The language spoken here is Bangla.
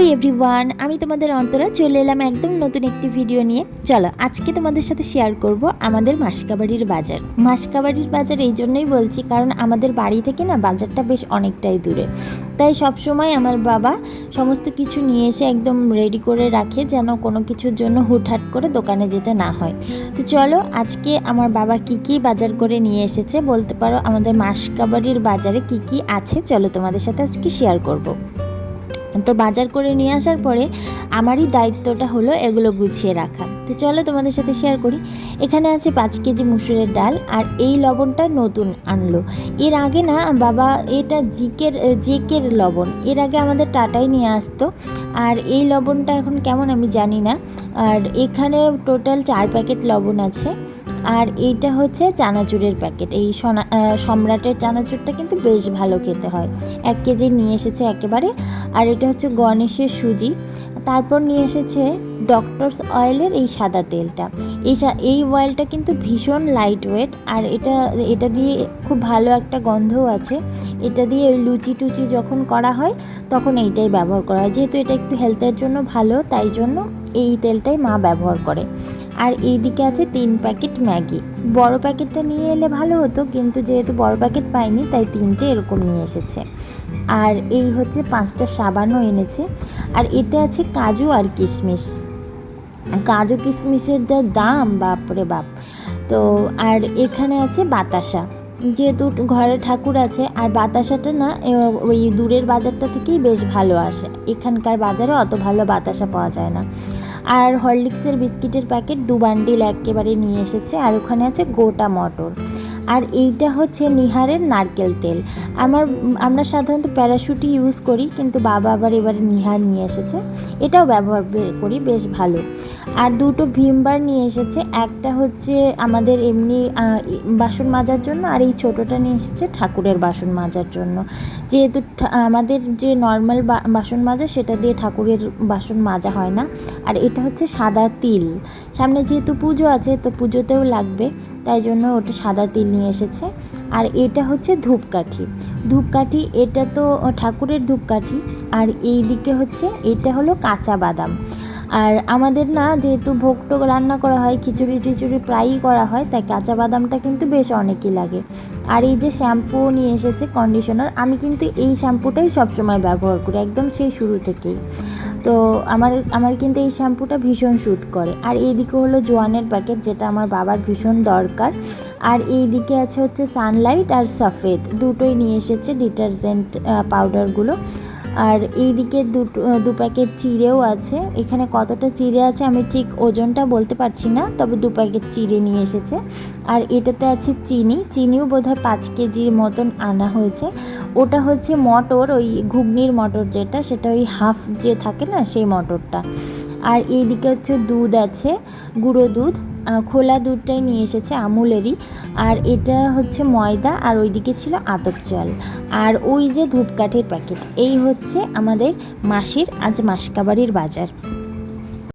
ওই এভরিওয়ান আমি তোমাদের অন্তরা চলে এলাম একদম নতুন একটি ভিডিও নিয়ে। চলো, আজকে তোমাদের সাথে শেয়ার করব আমাদের মাসকাবাড়ির বাজার। মাসকাবাড়ির বাজার এই জন্যই বলছি কারণ আমাদের বাড়ি থেকে না বাজারটা বেশ অনেকটাই দূরে। তাই সব সময় আমার বাবা সমস্ত কিছু নিয়ে এসে একদম রেডি করে রাখে যেন কোনো কিছুর জন্য হুটহাট করে দোকানে যেতে না হয়। তো চলো, আজকে আমার বাবা কি কি বাজার করে নিয়ে এসেছে বলতে পারো আমাদের মাসকাবাড়ির বাজারে কি কি আছে? চলো তোমাদের সাথে আজকে শেয়ার করব। তো বাজার করে নিয়ে আসার পরে আমারই দায়িত্বটা হলো এগুলো গুছিয়ে রাখা। তো চলো তোমাদের সাথে শেয়ার করি। এখানে আছে পাঁচ কেজি মুসুরের ডাল আর এই লবণটা নতুন আনলো। এর আগে না বাবা এটা জিকের, জেকের লবণ। এর আগে আমাদের টাটাই নিয়ে আসতো। আর এই লবণটা এখন কেমন আমি জানি না। আর এখানে টোটাল চার প্যাকেট লবণ আছে। আর এইটা হচ্ছে চানাচুরের প্যাকেট। এই সম্রাটের চানাচুরটা কিন্তু বেশ ভালো খেতে হয়। এক কেজি নিয়ে এসেছে একেবারে। আর এটা হচ্ছে গণেশের সুজি। তারপর নিয়ে এসেছে ডক্টরস অয়েলের এই সাদা তেলটা। এই এই অয়েলটা কিন্তু ভীষণ লাইট ওয়েট আর এটা এটা দিয়ে খুব ভালো একটা গন্ধও আছে। এটা দিয়ে লুচি টুচি যখন করা হয়, তখন এইটাই ব্যবহার করা হয়। যেহেতু এটা একটু হেলথের জন্য ভালো, তাই জন্য এই তেলটাই মা ব্যবহার করে। আর এইদিকে আছে তিন প্যাকেট ম্যাগি। বড় প্যাকেটটা নিয়ে এলে ভালো হতো, কিন্তু যেহেতু বড় প্যাকেট পাইনি, তাই তিনটে এরকম নিয়ে এসেছে। আর এই হচ্ছে পাঁচটা সাবানও এনেছে। আর এতে আছে কাজু আর কিশমিশ। কাজু কিশমিশের যা দাম, বাপরে বাপ। তো, আর এখানে আছে বাতাসা। যেহেতু ঘরে ঠাকুর আছে, আর বাতাসাটা না ওই দূরের বাজারটা থেকেই বেশ ভালো আসে। এখানকার বাজারে অত ভালো বাতাসা পাওয়া যায় না। আর হরলিক্সের বিস্কিটের প্যাকেট দু বান্ডিল একেবারে নিয়ে এসেছে, আর ওখানে আছে গোটা মটর। আর এইটা হচ্ছে নিহারের নারকেল তেল। আমার, আমরা সাধারণত প্যারাশুটই ইউজ করি, কিন্তু বাবা আবার এবারে নিহার নিয়ে এসেছে। এটাও ব্যবহার করি, বেশ ভালো। আর দুটো ভিমবার নিয়ে এসেছে। একটা হচ্ছে আমাদের এমনি বাসন মাজার জন্য, আর এই ছোটোটা নিয়ে এসেছে ঠাকুরের বাসন মাজার জন্য। যেহেতু আমাদের যে নর্মাল বাসন মাজা, সেটা দিয়ে ঠাকুরের বাসন মাজা হয় না। আর এটা হচ্ছে সাদা তিল। সামনে যেহেতু পুজো আছে, তো পুজোতেও লাগবে, তাই জন্য ওটা সাদা তিল নিয়ে এসেছে। আর এটা হচ্ছে ধূপকাঠি। ধূপকাঠি, এটা তো ঠাকুরের ধূপকাঠি। আর এই দিকে হচ্ছে, এটা হলো কাঁচা বাদাম। আর আমাদের না যেহেতু ভোগ টোগ রান্না করা হয়, খিচুড়ি টিচুড়ি প্রায়ই করা হয়, তাই কাঁচা বাদামটা কিন্তু বেশ অনেকই লাগে। আর এই যে শ্যাম্পু নিয়ে এসেছে কন্ডিশনার আমি কিন্তু এই শ্যাম্পুটাই সবসময় ব্যবহার করি, একদম সেই শুরু থেকেই। তো আমার আমার কিন্তু এই শ্যাম্পুটা ভীষণ শ্যুট করে। আর এইদিকে হলো জোয়ানের প্যাকেট যেটা আমার বাবার ভীষণ দরকার। আর এই দিকে আছে হচ্ছে সানলাইট আর সফেদ দুটোই নিয়ে এসেছে ডিটারজেন্ট পাউডারগুলো আর এইদিকে দুটো দু প্যাকেট চিড়েও আছে। এখানে কতটা চিড়ে আছে আমি ঠিক ওজনটা বলতে পারছি না, তবে দু প্যাকেট চিড়ে নিয়ে এসেছে। আর এটাতে আছে চিনি। চিনিও বোধহয় পাঁচ কেজির মতন আনা হয়েছে। ওটা হচ্ছে মটর, ওই ঘুগনির মটর যেটা, সেটা ওই হাফ যে থাকে না, সেই মটরটা। আর এইদিকে হচ্ছে দুধ আছে, গুঁড়ো দুধ। খোলা দুধটাই নিয়ে এসেছে আমুলেরই। আর এটা হচ্ছে ময়দা আর ওইদিকে ছিল আতপ চাল আর ওই যে ধূপকাঠির প্যাকেট এই হচ্ছে আমাদের মাসির আজ মাসকাবাড়ির বাজার।